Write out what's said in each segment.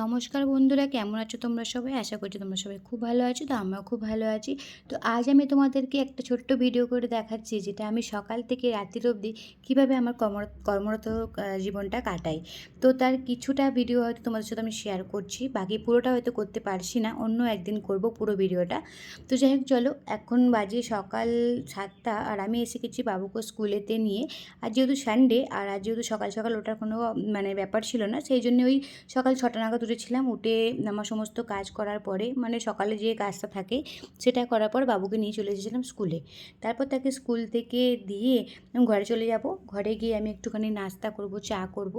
নমস্কার বন্ধুরা, কেমন আছো তোমরা সবাই? আশা করছি তোমরা সবাই খুব ভালো আছো, তো আমরাও খুব ভালো আছি। তো আজ আমি তোমাদেরকে একটা ছোট্ট ভিডিও করে দেখাচ্ছি, যেটা আমি সকাল থেকে রাত্রির অবধি কীভাবে আমার কর্ম কর্মরত জীবনটা কাটাই। তো তার কিছুটা ভিডিও হয়তো তোমাদের সাথে আমি শেয়ার করছি, বাকি পুরোটা হয়তো করতে পারছি না, অন্য একদিন করব পুরো ভিডিওটা তো যাই হোক, চলো, এখন বাজে সকাল সাতটা, আর আমি এসে গেছি বাবুকে স্কুলেতে নিয়ে। আর যেহেতু সানডে আর আজ যেহেতু সকাল সকাল ওঠার কোনো মানে ব্যাপার ছিল না, সেই জন্য ওই সকাল ছটা নাগাদ উঠেছিলাম উঠে আমার সমস্ত কাজ করার পরে মানে সকালে যে কাজটা থাকে, সেটা করার পর বাবুকে নিয়ে চলে এসেছিলাম স্কুলে। তারপর তাকে স্কুল থেকে দিয়ে, ঘরে চলে যাব। ঘরে গিয়ে আমি একটুখানি নাস্তা করব, চা করব।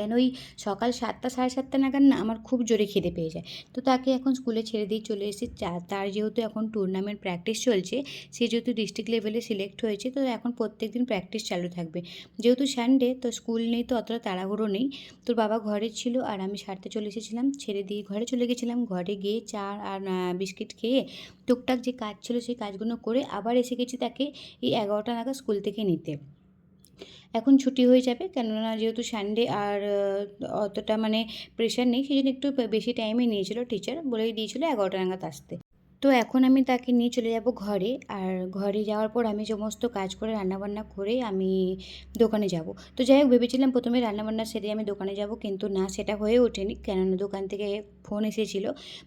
কেন? ওই সকাল সাতটা, সাড়ে সাতটা নাগাদ না আমার খুব জোরে খিদে পেয়ে যায়। তো তাকে এখন স্কুলে ছেড়ে দিয়ে চলে এসেছি। তার যেহেতু এখন টুর্নামেন্ট প্র্যাকটিস চলছে, সে যেহেতু ডিস্ট্রিক্ট লেভেলে সিলেক্ট হয়েছে, তো এখন প্রত্যেক দিন প্র্যাকটিস চালু থাকবে। যেহেতু সানডে তো স্কুল নেই, তো অতটা তাড়াহুড়ো নেই। তোর বাবা ঘরে ছিল আর আমি সারতে চলে এসেছিলাম। ছেড়ে দিয়ে ঘরে চলে গেছিলাম। ঘরে গিয়ে চা আর বিস্কিট খেয়ে টুকটাক যে কাজ ছিল, সেই কাজগুলো করে আবার এসে গেছি তাকে এই এগারোটা নাগাদ স্কুল থেকে নিতে। এখন ছুটি হয়ে যাবে। কেননা যেহেতু সানডে আর অতটা মানে প্রেশার নেই সেই জন্য একটু বেশি টাইমে নিয়েছিল টিচার বলেই দিয়েছিল এগারোটা নাগাদ আসতে। তো এখন আমি তাকে নিয়ে চলে যাব ঘরে। আর ঘরে যাওয়ার পর আমি সমস্ত কাজ করে, রান্নাবান্না করে আমি দোকানে যাব। তো যাই হোক, ভেবেছিলাম প্রথমে রান্নাবান্না সেরে আমি দোকানে যাব, কিন্তু না, সেটা হয়ে ওঠেনি। কেননা দোকান থেকে ফোন এসেছিল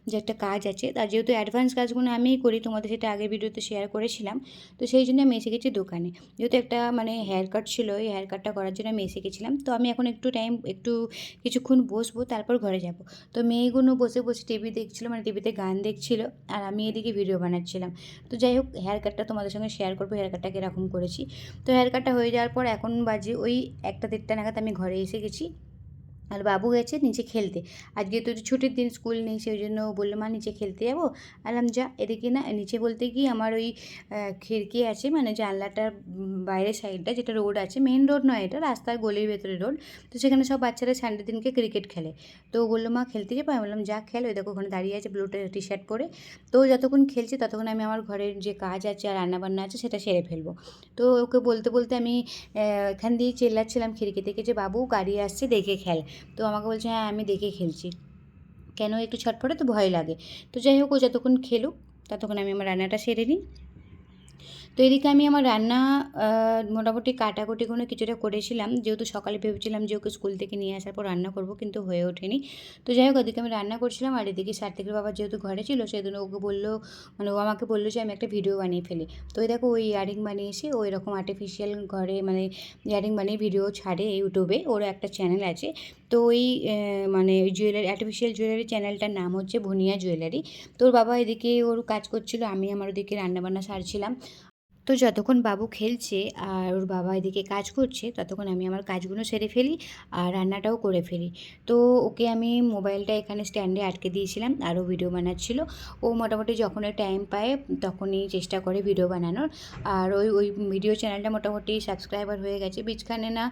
যে একটা কাজ আছে। আর যেহেতু অ্যাডভান্স কাজগুলো আমিই করি, তোমাদের সেটা আগের ভিডিওতে শেয়ার করেছিলাম। তো সেই জন্য আমি এসে গেছি দোকানে। যেহেতু একটা মানে হেয়ার কাট ছিল, এই হেয়ার কাটটা করার জন্য আমি এসে গেছিলাম। তো আমি এখন একটু টাইম একটু কিছুক্ষণ বসবো, তারপর ঘরে যাব। তো মেয়েগুলো বসে বসে টিভি দেখছিলো মানে টিভিতে গান দেখছিল। আর আমি এদিকে ভিডিও বানাচ্ছিলাম। তো যাই হোক হেয়ার কাটটা তোমাদের সঙ্গে শেয়ার করব হেয়ার কাটটা কীরকম করেছি। তো হেয়ার কাটটা হয়ে যাওয়ার পর এখন বাজে ওই একটা দেড়টা নাগাদ আমি ঘরে এসে গেছি। আর বাবু গেছে নিচে খেলতে। আজকে তো ছুটির দিন, স্কুল নেই, সেই জন্য বলল, মা, নিচে খেলতে যাব? আলাম, যা, এদিকে না, নিচে বলতে কি আমার ওই খিড়কি আছে মানে জানলাটার বাইরের সাইডটা, যেটা রোড আছে মেন রোড নয় এটা, রাস্তার গলির ভেতরে রোড। তো সেখানে সব বাচ্চারা সানডে দিনকে ক্রিকেট খেলে। তো বলল, মা, খেলতে যাব? আমি বললাম, যা, খেল, ওই দেখো ওখানে দাঁড়িয়ে আছে ব্লু টি শার্ট পরে। তো যতক্ষণ খেলছে, ততক্ষণ আমি আমার ঘরের যে কাজ আছে আর রান্নাবান্না আছে, সেটা সেরে ফেলব। তো ওকে বলতে বলতে আমি এখান দিয়ে চেল্লাচ্ছিলাম খিড়কি থেকে যে, বাবু, গাড়ি আসছে, দেখে খেল। তো আমাকে বলছে হ্যাঁ আমি দেখে খেলছি। কেন একটু ছটফটে তো ভয় লাগে। তো যাই হোক, ও যতক্ষণ খেলুক, ততক্ষণ আমি আমার রান্নাটা সেরে নিই। তো এদিকে আমি আমার রান্না মোটামুটি কাটাকুটি কোনো কিছুটা করেছিলাম। যেহেতু সকালে ভেবেছিলাম যে ওকে স্কুল থেকে নিয়ে আসার পর রান্না করব, কিন্তু হয়ে ওঠেনি। তো যাই হোক, ওদিকে আমি রান্না করছিলাম। আর এদিকে সার্থিকের বাবা যেহেতু ঘরে ছিল সেদিন ওকে বলল মানে ও আমাকে বলল যে, আমি একটা ভিডিও বানিয়ে ফেলি। তো ওই দেখো ওই ইয়ারিং বানিয়েছে ও এরকম আর্টিফিশিয়াল ঘরে মানে ইয়ারিং বানিয়ে ভিডিও ছাড়ে ইউটিউবে। ওর একটা চ্যানেল আছে। তো ওই মানে জুয়েলারি আর্টিফিশিয়াল জুয়েলারি চ্যানেলটার নাম হচ্ছে ভুনিয়া জুয়েলারি তো ওর বাবা এদিকে ওর কাজ করছিল, আমি আমার ওদিকে রান্নাবান্না সারছিলাম। তো যতক্ষণ বাবু খেলছে আর ওর বাবা এদিকে কাজ করছে, ততক্ষণ আমি আমার কাজগুলো সেরে ফেলি আর রান্নাটাও করে ফেলি। তো ওকে আমি মোবাইলটা এখানে স্ট্যান্ডে আটকে দিয়েছিলাম, আরও ভিডিও বানাচ্ছিল। ও মোটামুটি যখনই টাইম পায় তখনই চেষ্টা করে ভিডিও বানানোর। আর ওই ওই ভিডিও চ্যানেলটা মোটামুটি সাবস্ক্রাইবার হয়ে গেছে। বিচখানে না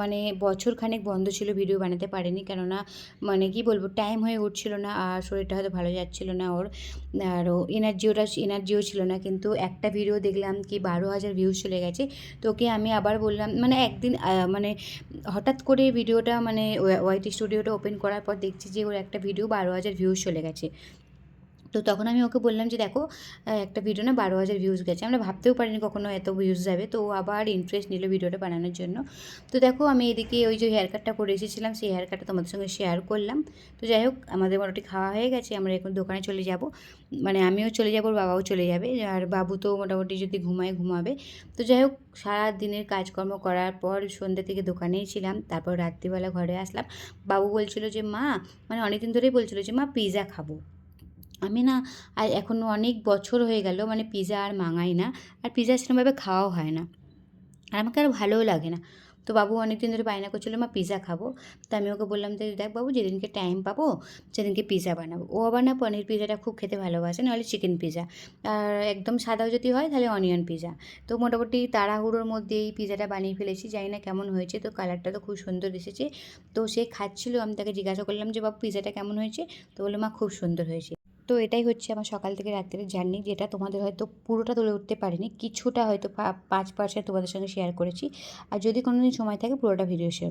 মানে বছর খানেক বন্ধ ছিল ভিডিও বানাতে পারেনি, কেননা মানে কি বলব টাইম হয়ে উঠছিল না আর শরীরটা হয়তো ভালো যাচ্ছিল না ওর। আর এনার্জিওটা এনার্জিও ছিল না, কিন্তু একটা ভিডিও দেখলাম কি বারো হাজার ভিউজ চলে গেছে। তো ওকে আমি আবার বললাম মানে একদিন মানে হঠাৎ করে ভিডিওটা মানে ওয়াইটি স্টুডিওটা ওপেন করার পর দেখছি যে ওর একটা ভিডিও বারো হাজার ভিউজ চলে গেছে। তো তখন আমি ওকে বললাম যে, দেখো একটা ভিডিও না বারো হাজার ভিউজ গেছে। আমরা ভাবতেও পারিনি কখনো এত ভিউজ যাবে। তো আবার ইন্টারেস্ট নিল ভিডিওটা বানানোর জন্য। তো দেখো, আমি এদিকে ওই যে হেয়ার কাটটা করে এসেছিলাম, সেই হেয়ার কাটটা তোমাদের সঙ্গে শেয়ার করলাম। তো যাই হোক, আমাদের মোটামুটি খাওয়া হয়ে গেছে। আমরা এখন দোকানে চলে যাব। মানে আমিও চলে যাব বাবাও চলে যাবে। আর বাবু তো মোটামুটি যদি ঘুমায়, ঘুমাবে। তো যাই হোক সারা দিনের কাজকর্ম করার পর সন্ধ্যে থেকে দোকানেই ছিলাম। তারপর রাত্রিবেলা ঘরে আসলাম। বাবু বলছিল যে, মা মানে অনেকদিন ধরেই বলছিল যে, মা পিৎজা খাব। আমি না, আর এখন অনেক বছর হয়ে গেল মানে পিৎজা আর মাঙাই না, আর পিৎজা সেরকমভাবে খাওয়াও হয় না। আর আমাকে আর ভালোও লাগে না। তো বাবু অনেকদিন ধরে বায়না করছিল, মা পিৎজা খাব। তো আমি ওকে বললাম যে দেখ বাবু, যেদিনকে টাইম পাবো, সেদিনকে পিৎজা বানাবো। ও আবার না পনির পিৎজাটা খুব খেতে ভালোবাসে, নাহলে চিকেন পিজা। আর একদম সাদাও যদি হয়, তাহলে অনিয়ন পিৎজা তো মোটামুটি তাড়াহুড়োর মধ্যে এই পিৎজাটা বানিয়ে ফেলেছি, জানি না কেমন হয়েছে, তো কালারটা তো খুব সুন্দর এসেছে। তো সে খাচ্ছিল, আমি তাকে জিজ্ঞাসা করলাম যে, বাবু পিৎজাটা কেমন হয়েছে? তো বলল, মা, খুব সুন্দর হয়েছে। তো এটাই হচ্ছে আমার সকাল থেকে রাত্রের জার্নি যেটা তোমাদের হয়তো পুরোটা তুলে উঠতে পারিনি, কিছুটা হয়তো পাঁচ পার্সেন্ট তোমাদের সঙ্গে শেয়ার করেছি। আর যদি কোনো দিন সময় থাকে পুরোটা ভিডিও শেয়ার